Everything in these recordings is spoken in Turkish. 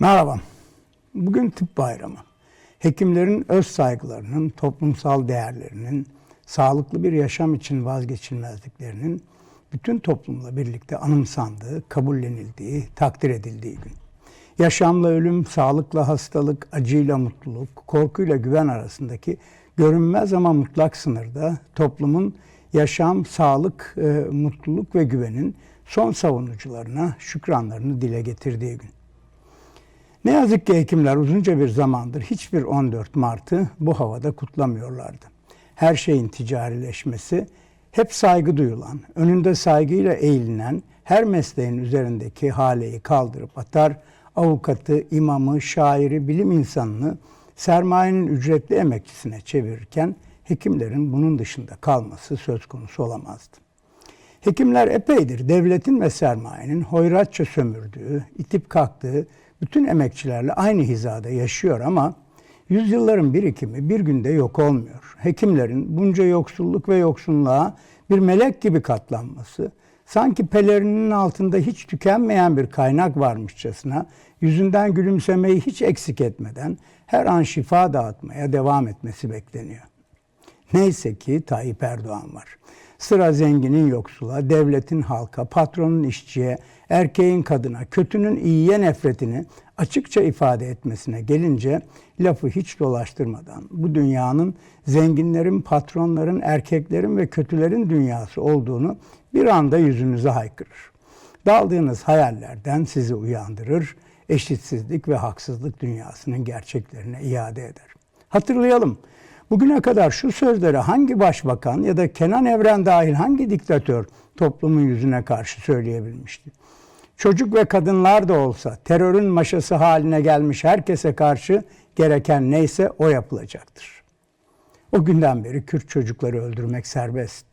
Merhaba. Bugün tıp bayramı. Hekimlerin öz saygılarının, toplumsal değerlerinin, sağlıklı bir yaşam için vazgeçilmezliklerinin bütün toplumla birlikte anımsandığı, kabullenildiği, takdir edildiği gün. Yaşamla ölüm, sağlıkla hastalık, acıyla mutluluk, korkuyla güven arasındaki görünmez ama mutlak sınırda toplumun yaşam, sağlık, e, mutluluk ve güvenin son savunucularına şükranlarını dile getirdiği gün. Ne yazık ki hekimler uzunca bir zamandır hiçbir 14 Mart'ı bu havada kutlamıyorlardı. Her şeyin ticarileşmesi, hep saygı duyulan, önünde saygıyla eğilinen, her mesleğin üzerindeki haleyi kaldırıp atar, avukatı, imamı, şairi, bilim insanını sermayenin ücretli emekçisine çevirirken hekimlerin bunun dışında kalması söz konusu olamazdı. Hekimler epeydir devletin ve sermayenin hoyratça sömürdüğü, itip kalktığı bütün emekçilerle aynı hizada yaşıyor ama yüzyılların birikimi bir günde yok olmuyor. Hekimlerin bunca yoksulluk ve yoksunluğa bir melek gibi katlanması, sanki pelerinin altında hiç tükenmeyen bir kaynak varmışçasına yüzünden gülümsemeyi hiç eksik etmeden her an şifa dağıtmaya devam etmesi bekleniyor. Neyse ki Tayyip Erdoğan var. Sıra zenginin yoksula, devletin halka, patronun işçiye, erkeğin kadına, kötünün iyiye nefretini açıkça ifade etmesine gelince lafı hiç dolaştırmadan bu dünyanın zenginlerin, patronların, erkeklerin ve kötülerin dünyası olduğunu bir anda yüzünüze haykırır. Daldığınız hayallerden sizi uyandırır, eşitsizlik ve haksızlık dünyasının gerçeklerine iade eder. Hatırlayalım. Bugüne kadar şu sözleri hangi başbakan ya da Kenan Evren dahil hangi diktatör toplumun yüzüne karşı söyleyebilmişti? Çocuk ve kadınlar da olsa terörün maşası haline gelmiş herkese karşı gereken neyse o yapılacaktır. O günden beri Kürt çocukları öldürmek serbest.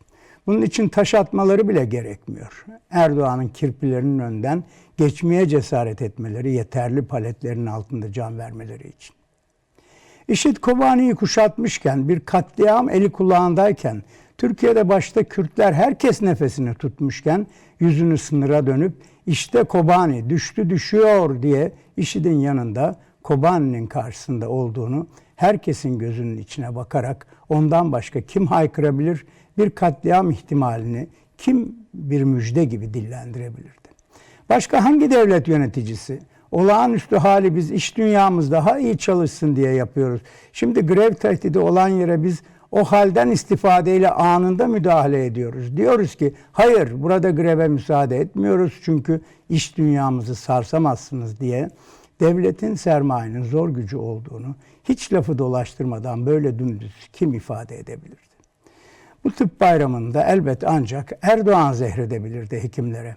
Bunun için taş atmaları bile gerekmiyor. Erdoğan'ın kirpilerinin önden geçmeye cesaret etmeleri yeterli paletlerin altında can vermeleri için. IŞİD Kobani'yi kuşatmışken, bir katliam eli kulağındayken, Türkiye'de başta Kürtler herkes nefesini tutmuşken, yüzünü sınıra dönüp işte Kobani düştü düşüyor diye IŞİD'in yanında Kobani'nin karşısında olduğunu herkesin gözünün içine bakarak ondan başka kim haykırabilir, bir katliam ihtimalini kim bir müjde gibi dillendirebilirdi? Başka hangi devlet yöneticisi olağanüstü hali biz iş dünyamız daha iyi çalışsın diye yapıyoruz. Şimdi grev tehdidi olan yere biz o halden istifadeyle anında müdahale ediyoruz. Diyoruz ki hayır burada greve müsaade etmiyoruz çünkü iş dünyamızı sarsamazsınız diye devletin sermayenin zor gücü olduğunu hiç lafı dolaştırmadan böyle dümdüz kim ifade edebilirdi? Bu tıp bayramında elbet ancak Erdoğan zehredebilirdi hekimlere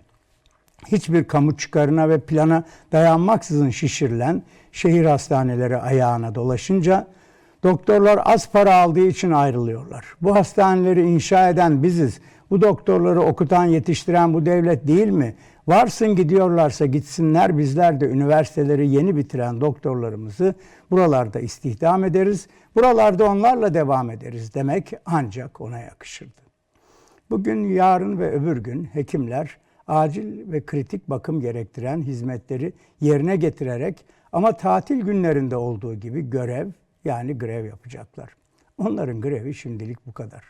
hiçbir kamu çıkarına ve plana dayanmaksızın şişirilen şehir hastaneleri ayağına dolaşınca doktorlar az para aldığı için ayrılıyorlar. Bu hastaneleri inşa eden biziz. Bu doktorları okutan, yetiştiren bu devlet değil mi? Varsın gidiyorlarsa gitsinler bizler de üniversiteleri yeni bitiren doktorlarımızı buralarda istihdam ederiz. Buralarda onlarla devam ederiz demek ancak ona yakışırdı. Bugün, yarın ve öbür gün hekimler acil ve kritik bakım gerektiren hizmetleri yerine getirerek ama tatil günlerinde olduğu gibi görev yani grev yapacaklar. Onların grevi şimdilik bu kadar.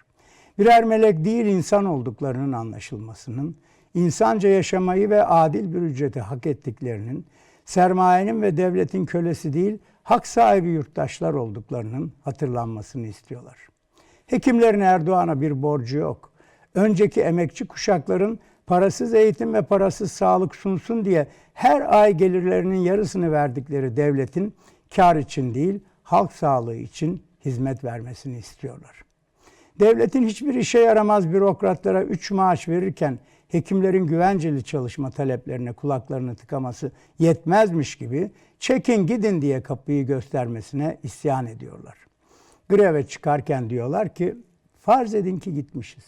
Birer melek değil insan olduklarının anlaşılmasının, insanca yaşamayı ve adil bir ücreti hak ettiklerinin, sermayenin ve devletin kölesi değil, hak sahibi yurttaşlar olduklarının hatırlanmasını istiyorlar. Hekimlerin Erdoğan'a bir borcu yok. Önceki emekçi kuşakların parasız eğitim ve parasız sağlık sunsun diye her ay gelirlerinin yarısını verdikleri devletin kar için değil, halk sağlığı için hizmet vermesini istiyorlar. Devletin hiçbir işe yaramaz bürokratlara üç maaş verirken hekimlerin güvenceli çalışma taleplerine kulaklarını tıkaması yetmezmiş gibi çekin gidin diye kapıyı göstermesine isyan ediyorlar. Greve çıkarken diyorlar ki farz edin ki gitmişiz.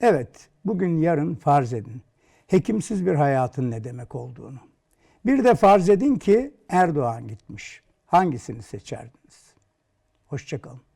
Evet, bugün yarın farz edin. Hekimsiz bir hayatın ne demek olduğunu. Bir de farz edin ki Erdoğan gitmiş. Hangisini seçerdiniz? Hoşçakalın.